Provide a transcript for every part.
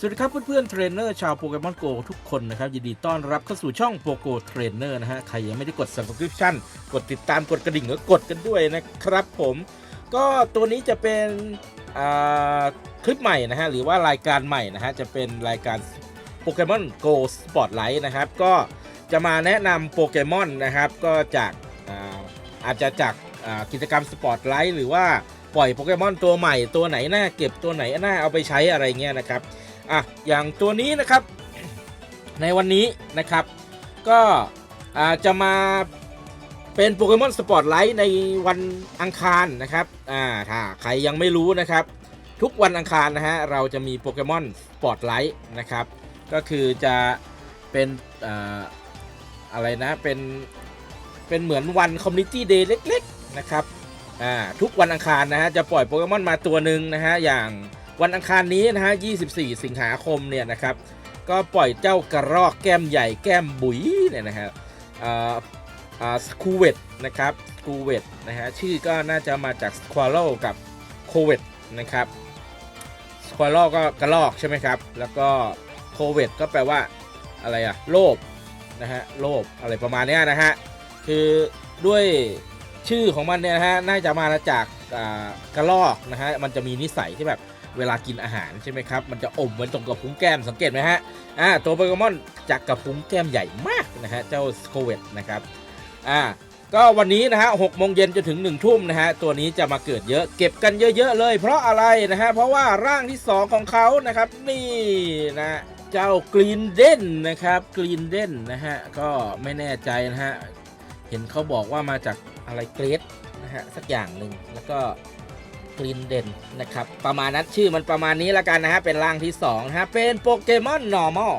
สวัสดีครับเพื่อนๆเทรนเนอร์ชาวโปเกมอนโกทุกคนนะครับ ยินดีต้อนรับเข้าสู่ช่องโปโกเทรนเนอร์นะฮะ ใครยังไม่ได้กด subscription กดติดตามกดกระดิ่งก็กดกันด้วยนะครับผม ก็ตัวนี้จะเป็นคลิปใหม่นะฮะ หรือว่ารายการใหม่นะฮะ จะเป็นรายการโปเกมอนโกสปอตไลท์นะครับ ก็จะมาแนะนำโปเกมอนนะครับ ก็จากอาอาจจะจากกิจกรรมสปอตไลท์หรือว่าปล่อยโปเกมอนตัวใหม่ตัวไหนน่าเก็บตัวไหนน่าเอาไปใช้อะไรเงี้ยนะครับ อะอย่างตัวนี้นะครับในวันนี้นะครับ ก็จะมาเป็นโปเกมอนสปอตไลท์ในวันอังคารนะครับอ่าถ้าใครยังไม่รู้นะครับ ทุกวันอังคารนะฮะเราจะมีโปเกมอนสปอตไลท์นะครับ ก็คือจะเป็นออะไรนะเป็นเป็นเหมือนวันคอมมูนิตี้เดย์เล็ก ๆ นะครับอ่าทุกวันอังคารนะฮะจะปล่อยโปเกมอนมาตัวหนึ่งนะฮะอย่าง วันอังคารนี้นะฮะ 24 สิงหาคมเนี่ยนะครับ ก็ปล่อยเจ้ากระรอกแก้มใหญ่แก้มบุ๋ยเนี่ยนะฮะสคูเวตนะครับสคูเวตนะฮะ ชื่อก็น่าจะมาจากสควอ r ลกับโคเวตนะครับสควอ r ลก็กระรอกใช่ไหมครับ แล้วก็โคเวตก็แปลว่าอะไรอะโลภนะฮะโลภอะไรประมาณนี้นะฮะ คือด้วยชื่อของมันเนี่ยนะฮะ น่าจะมาจากกระรอกนะฮะ มันจะมีนิสัยที่แบบ เวลากินอาหารใช่ไหมครับ มันจะอมเหมือนตรงกระพุ้งแก้มสังเกตไหมฮะอ่าตัวโปเกมอนจากกระพุ้งแก้มใหญ่มากนะฮะเจ้าสโคเวตนะครับอ่าก็วันนี้นะฮะหกโมงเย็นจนถึง1นึ่ทุ่มนะฮะ ตัวนี้จะมาเกิดเยอะ เก็บกันเยอะๆเลย เพราะอะไรนะฮะ เพราะว่าร่างที่ 2 ของเขานะครับ นี่นะ เจ้ากรีนเดนนะครับ กรีนเดนนะฮะ ก็ไม่แน่ใจนะฮะ เห็นเขาบอกว่ามาจากอะไรเกรดนะฮะ สักอย่างหนึ่งแล้วก็ กรีนเด่นนะครับ ประมาณนั้นชื่อมันประมาณนี้ละกันนะฮะ เป็นร่างที่2นะฮะ เป็นโปเกมอน normal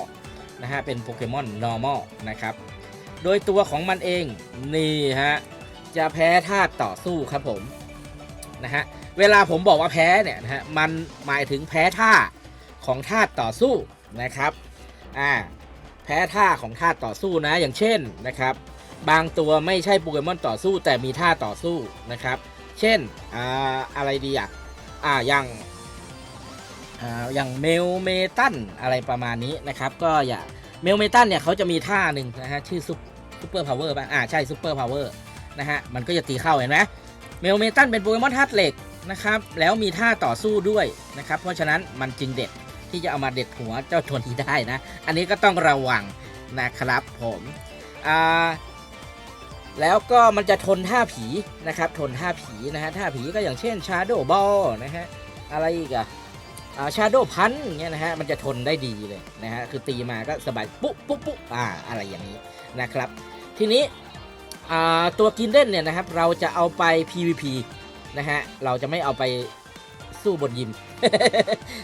นะฮะ เป็นโปเกมอน normal นะครับ โดยตัวของมันเองนี่ฮะ จะแพ้ธาตุต่อสู้ครับผมนะฮะ เวลาผมบอกว่าแพ้เนี่ยนะฮะ มันหมายถึงแพ้ท่าของธาตุต่อสู้นะครับ อ่า แพ้ท่าของธาตุต่อสู้นะ อย่างเช่นนะครับ บางตัวไม่ใช่โปเกมอนต่อสู้แต่มีท่าต่อสู้นะครับ เช่นอ่าอะไรดีอะอ่าอย่างอ่าอย่างเมลเมตันอะไรประมาณนี้นะครับ ก็อย่าเมลเมตันเนี่ยเขาจะมีท่าหนึ่งนะฮะชื่อซุปซุปเปอร์พาวเวอร์ป่ะอ่าใช่ซุปเปอร์พาวเวอร์นะฮะมันก็จะตีเข้าเห็นไหมเมลเมตันเป็นโปเกมอนธาตุเหล็กนะครับแล้วมีท่าต่อสู้ด้วยนะครับเพราะฉะนั้นมันจึงเด็ดที่จะเอามาเด็ดหัวเจ้าตัวนี้ได้นะ อันนี้ก็ต้องระวังนะครับผมอ่า แล้วก็มันจะทนท่าผีนะครับทนท่าผีนะฮะท่าผีก็อย่างเช่น Shadow Ball นะฮะอะไรอีกอะอ่า Shadow Punch เงี้ยนะฮะมันจะทนได้ดีเลยนะฮะคือตีมาก็สบายปุ๊บปุ๊บปุ๊บอ่าอะไรอย่างนี้นะครับ ทีนี้ตัวกินเด่นเนี่ยนะครับเราจะเอาไป PVP นะฮะเราจะไม่เอาไปสู้บนยิม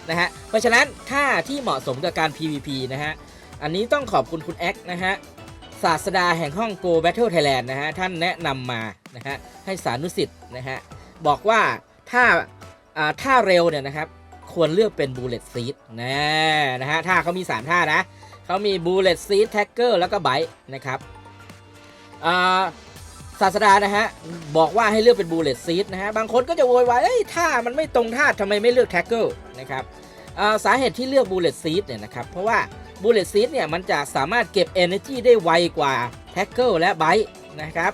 นะฮะเพราะฉะนั้นท่าที่เหมาะสมกับการ PVP นะฮะอันนี้ต้องขอบคุณคุณแอ็กนะฮะ ศาสดาแห่งห้อง Go Battle Thailand นะฮะท่านแนะนำมานะฮะให้สานุสิทธิ์นะฮะบอกว่าถ้าอ่าท่าเร็วเนี่ยนะครับควรเลือกเป็น Bullet Seed นะนะฮะท่าเขามี 3 ท่านะเขามี Bullet Seed Tacker แล้วก็ Bite นะครับอ่าศาสดานะฮะบอกว่าให้เลือกเป็น Bullet Seed นะฮะบางคนก็จะโวยวายเอ้ยท่ามันไม่ตรงท่าทำไมไม่เลือก Tackle นะครับอ่าสาเหตุที่เลือก Bullet Seed เนี่ยนะครับเพราะว่า Bullet Seed เนี่ยมันจะสามารถเก็บ Energy ได้ไวกว่า Tackle และ Bite นะครับ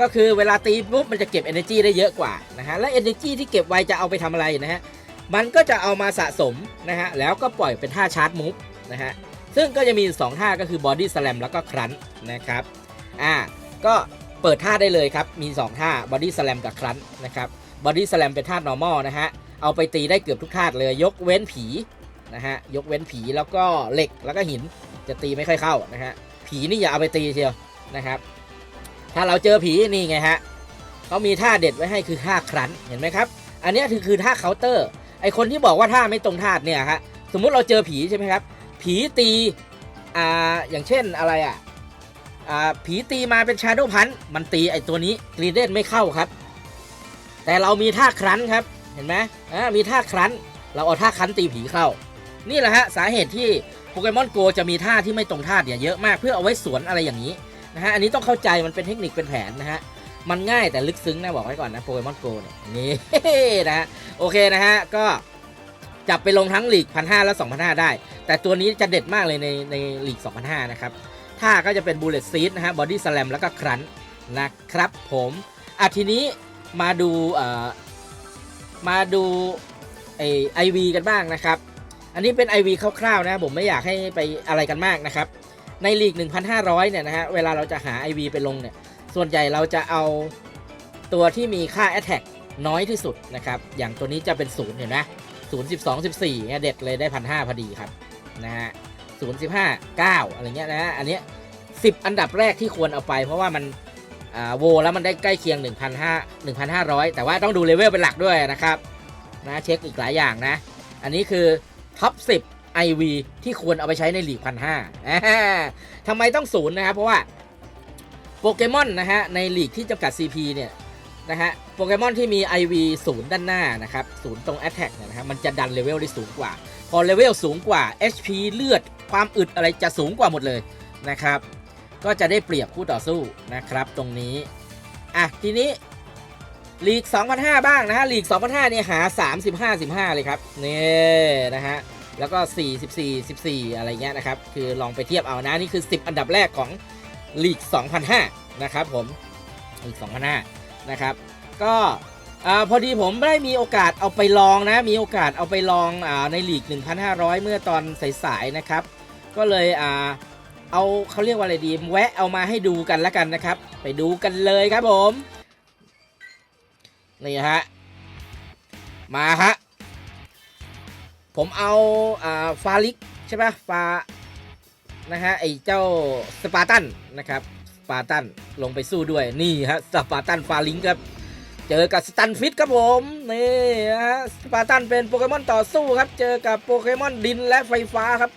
ก็คือเวลาตีปุ๊บมันจะเก็บ Energy ได้เยอะกว่านะฮะและ Energy ที่เก็บไวจะเอาไปทำอะไรนะฮะมันก็จะเอามาสะสมนะฮะแล้วก็ปล่อยเป็นท่าชาร์จมูฟนะฮะซึ่งก็จะมี 2 ท่าก็คือ Body Slam แล้วก็ครั้นนะครับอ่าก็เปิดท่าได้เลยครับ มี 2 ท่า Body Slam กับครั้นนะครับ Body Slam เป็นท่า normal นะฮะเอาไปตีได้เกือบทุกท่าเลยยกเว้นผี นะฮะ ยกเว้นผีแล้วก็เหล็กแล้วก็หินจะตีไม่ค่อยเข้านะฮะ ผีนี่อย่าเอาไปตีเชียวนะครับ ถ้าเราเจอผีนี่ไงฮะเขามีท่าเด็ดไว้ให้คือท่าครันเห็นไหมครับ อันนี้คือคือท่าเคาน์เตอร์ ไอคนที่บอกว่าท่าไม่ตรงท่าเนี่ยฮะ สมมุติเราเจอผีใช่ไหมครับ ผีตี อ่า อย่างเช่นอะไรอะ อ่า ผีตีมาเป็นชาโดพันมันตีไอตัวนี้กรีเดนไม่เข้าครับ แต่เรามีท่าครันครับ เห็นไหมอ่า มีท่าครันเราเอาท่าครันตีผีเข้า นี่แหละฮะสาเหตุที่โปเกมอนโกจะมีท่าที่ไม่ตรงท่าเนี่ยเยอะมากเพื่อเอาไว้สวนอะไรอย่างนี้นะฮะอันนี้ต้องเข้าใจมันเป็นเทคนิคเป็นแผนนะฮะมันง่ายแต่ลึกซึ้งนะบอกไว้ก่อนนะโปเกมอนโกเนี่ยนี่นะฮะโอเคนะฮะก็จับไปลงทั้งหลีกพันห้าและสองพันห้าได้ แต่ตัวนี้จะเด็ดมากเลยในในหลีกสองพันห้านะครับท่าก็จะเป็นบูเลตซีดนะฮะบอดี้สแลมแล้วก็ครันนะครับผมอะทีนี้มาดูเอ่อมาดูไอไอวีกันบ้างนะครับ อันนี้เป็น IV คร่าวๆนะผมไม่อยากให้ไปอะไรกันมากนะครับ ในลีก 1,500 เนี่ยนะฮะเวลาเราจะหา IV ไปลงเนี่ยส่วนใหญ่เราจะเอาตัวที่มีค่า Attack น้อยที่สุดนะครับ อย่างตัวนี้จะเป็น0เห็นไหม0 12 14เนี่ยเด็ดเลยได้พันห้าพอดีครับนะฮะ0 15 9อะไรเงี้ยนะฮะอันเนี้ย10อันดับแรกที่ควรเอาไป เพราะว่ามันอ่าโวแล้วมันได้ใกล้เคียง 1,500 1,500 แต่ว่าต้องดูเลเวลเป็นหลักด้วยนะครับนะเช็คอีกหลายอย่างนะ อันนี้คือ ท็อป10 IV ที่ควรเอาไปใช้ในลีกพันห้าทำไมต้องศูนย์นะครับ เพราะว่าโปเกมอนนะฮะในลีกที่จำกัด CP เนี่ยนะฮะโปเกมอนที่มี IV ศูนย์ด้านหน้านะครับศูนย์ตรง Attack เนี่ยนะมันจะดันเลเวลได้สูงกว่า พอเลเวลสูงกว่า HP เลือดความอึดอะไรจะสูงกว่าหมดเลยนะครับ ก็จะได้เปรียบคู่ต่อสู้นะครับตรงนี้ อะทีนี้ ลีก 2005 บ้างนะฮะลีก 2005เนี่ยหา 35 15 เลยครับนี่นะฮะแล้วก็44 14 อะไรเงี้ยนะครับ คือลองไปเทียบเอานะนี่คือ 10 อันดับแรกของลีก 2005 นะครับผมลีก 2005 นะครับ ก็อ่าพอดีผมได้มีโอกาสเอาไปลองนะ มีโอกาสเอาไปลองอ่าในลีก 1,500 เมื่อตอนสายๆนะครับ ก็เลยอ่าเอาเขาเรียกว่าอะไรดี แวะเอามาให้ดูกันแล้วกันนะครับ ไปดูกันเลยครับผม นี่ฮะ มาฮะ ผมเอาอ่าฟาลิกใช่ปะฟา นะฮะ ไอเจ้าสปาร์ตันนะครับสปาร์ตันลงไปสู้ด้วย นี่ฮะสปาร์ตันฟาลิงครับ เจอกับสตันฟิตครับผม นี่ฮะสปาร์ตันเป็นโปเกมอนต่อสู้ครับ เจอกับโปเกมอนดินและไฟฟ้าครับ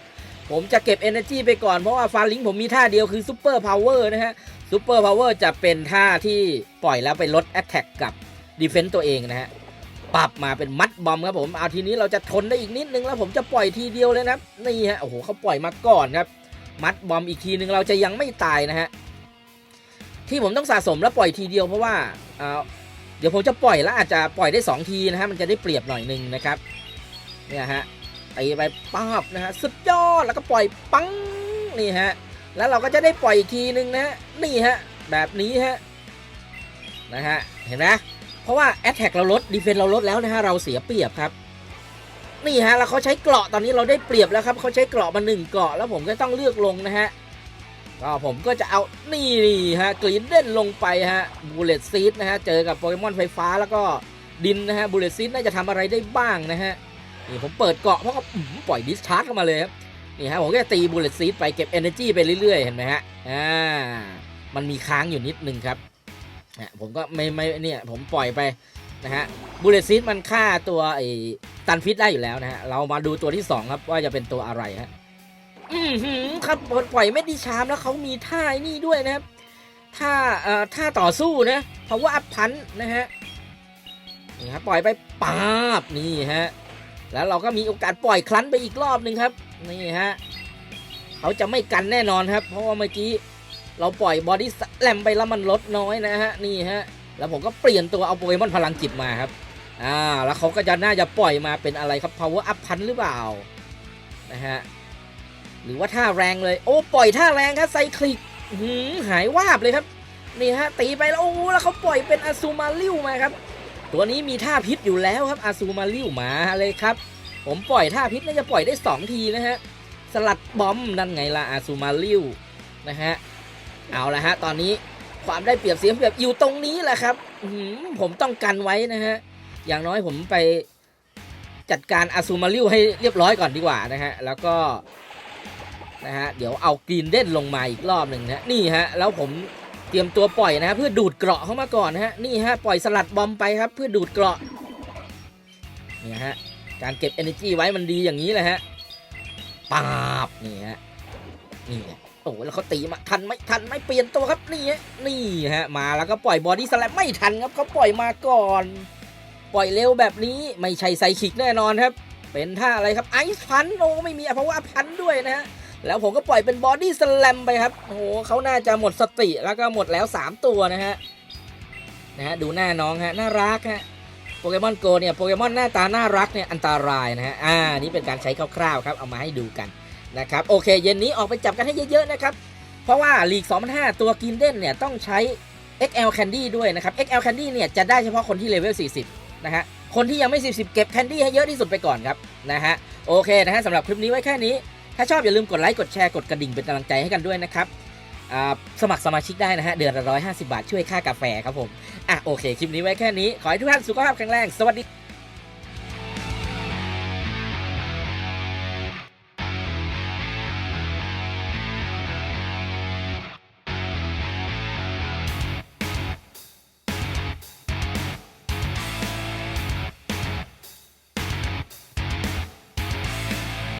ผมจะเก็บ Energy ไปก่อน เพราะว่าฟาลิงผมมีท่าเดียวคือซูเปอร์พาวเวอร์นะฮะซูเปอร์พาวเวอร์จะเป็นท่าที่ปล่อยแล้วไปลด Attack กับ ดีเฟนต์ตัวเองนะฮะปรับมาเป็นมัดบอมครับผมเอาทีนี้เราจะทนได้อีกนิดนึงแล้วผมจะปล่อยทีเดียวเลยนะนี่ฮะโอ้โหเขาปล่อยมาก่อนครับ มัดบอมอีกทีนึงเราจะยังไม่ตายนะฮะที่ผมต้องสะสมแล้วปล่อยทีเดียวเพราะว่าเอ่อเดี๋ยวผมจะปล่อยแล้วอาจจะปล่อยได้ 2 ทีนะฮะมันจะได้เปรียบหน่อยนึงนะครับเนี่ยฮะตีไปป๊าบนะฮะสุดยอดแล้วก็ปล่อยปังนี่ฮะแล้วเราก็จะได้ปล่อยอีกทีนึงนะนี่ฮะแบบนี้ฮะนะฮะเห็นไหม เพราะว่า Attack เราลด Defense เราลดแล้วนะฮะเราเสียเปรียบครับนี่ฮะแล้วเขาใช้เกราะตอนนี้เราได้เปรียบแล้วครับเขาใช้เกราะมาหนึ่งเกราะแล้วผมก็ต้องเลือกลงนะฮะก็ผมก็จะเอานี่นี่ฮะกรีนเด่นลงไปฮะบูเลตซีดนะฮะเจอกับโปเกมอนไฟฟ้าแล้วก็ดินนะฮะบูเลตซีดน่าจะทำอะไรได้บ้างนะฮะนี่ผมเปิดเกราะเพราะว่าปล่อยดิสชาร์จเข้ามาเลยครับนี่ฮะผมก็จะตีบูเลตซีดไปเก็บ Energy ไปเรื่อยๆ เห็นไหมฮะอ่ามันมีค้างอยู่นิดนึงครับ อะผมก็ไม่ไม่เนี่ยผมปล่อยไปนะฮะบูเลซีดมันฆ่าตัวไอ้ตันฟิตได้อยู่แล้วนะฮะเรามาดูตัวที่2ครับว่าจะเป็นตัวอะไรฮะอือหือครับปล่อยเม็ดดิชามแล้วเขามีท่าไอ้นี่ด้วยนะครับท่าเอ่อท่าต่อสู้นะเพราะว่าอัพพันนะฮะนี่ครับปล่อยไปปาบนี่ฮะแล้วเราก็มีโอกาสปล่อยคลั้นไปอีกรอบหนึ่งครับนี่ฮะเขาจะไม่กันแน่นอนครับ เพราะว่าเมื่อกี้ เราปล่อยบอดี้แลมไปแล้วมันลดน้อยนะฮะนี่ฮะแล้วผมก็เปลี่ยนตัวเอาโปเกมอนพลังจิตมาครับอ่าแล้วเขาก็จะน่าจะปล่อยมาเป็นอะไรครับ power up พันหรือเปล่านะฮะหรือว่าท่าแรงเลยโอ้ปล่อยท่าแรงครับไซคลิกหืหายวาบเลยครับนี่ฮะตีไปแล้วโอ้แล้วเขาปล่อยเป็นอาซูมาริวมาครับ ตัวนี้มีท่าพิษอยู่แล้วครับอาซูมาริวมาเลยครับ ผมปล่อยท่าพิษน่าจะปล่อยได้ 2 ทีนะฮะสลัดบอมนั่นไงล่ะอาซูมาริวนะฮะ เอาละฮะ ตอนนี้ความได้เปรียบเสียเปรียบอยู่ตรงนี้แหละครับผมต้องกันไว้นะฮะ อย่างน้อยผมไปจัดการอาซูมาริวให้เรียบร้อยก่อนดีกว่านะฮะ แล้วก็นะฮะ เดี๋ยวเอากรีนเด่นลงมาอีกรอบหนึ่งนะะนี่ฮะ แล้วผมเตรียมตัวปล่อยนะฮะเพื่อดูดเกราะเข้ามาก่อนนะฮะ นี่ฮะ ปล่อยสลัดบอมไปครับ เพื่อดูดเกราะเนี่ยฮะ การเก็บ energy ไว้มันดีอย่างนี้แหละฮะปาบนี่ฮะ นี่ โอ้โหแล้วเขาตีมาทันไหมทันไหมเปลี่ยนตัวครับนี่ฮะนี่ฮะมาแล้วก็ปล่อยบอดี้สแลมไม่ทันครับเขาปล่อยมาก่อน ปล่อยเร็วแบบนี้ไม่ใช่ไซคิกแน่นอนครับ เป็นท่าอะไรครับไอซ์พันโอ้ไม่มีเพราะว่าพันด้วยนะฮะแล้วผมก็ปล่อยเป็นบอดี้สแลมไปครับโอ้โหเขาน่าจะหมดสติแล้วก็หมดแล้ว 3 ตัวนะฮะนะฮะดูหน้าน้องฮะน่ารักฮะโปเกมอนโกเนี่ยโปเกมอนหน้าตาน่ารักเนี่ยอันตรายนะฮะอ่านี่เป็นการใช้คร่าวๆครับเอามาให้ดูกัน นะครับโอเคเย็นนี้ออกไปจับกันให้เยอะๆนะครับเพราะว่าลีก2005 ตัวกินเด่นเนี่ยต้องใช้ XL Candy ด้วยนะครับ XL Candy เนี่ยจะได้เฉพาะคนที่เลเวล 40 นะฮะ คนที่ยังไม่ 40 เก็บ Candy ให้เยอะที่สุดไปก่อนครับ นะฮะ โอเคนะฮะสำหรับคลิปนี้ไว้แค่นี้ ถ้าชอบอย่าลืมกดไลค์ กดแชร์ กดกระดิ่งเป็นกำลังใจให้กันด้วยนะครับ สมัครสมาชิกได้นะฮะ เดือนละ150 บาทช่วยค่ากาแฟครับผม อะโอเค คลิปนี้ไว้แค่นี้ ขอให้ทุกท่านสุขภาพแข็งแรง สวัสดี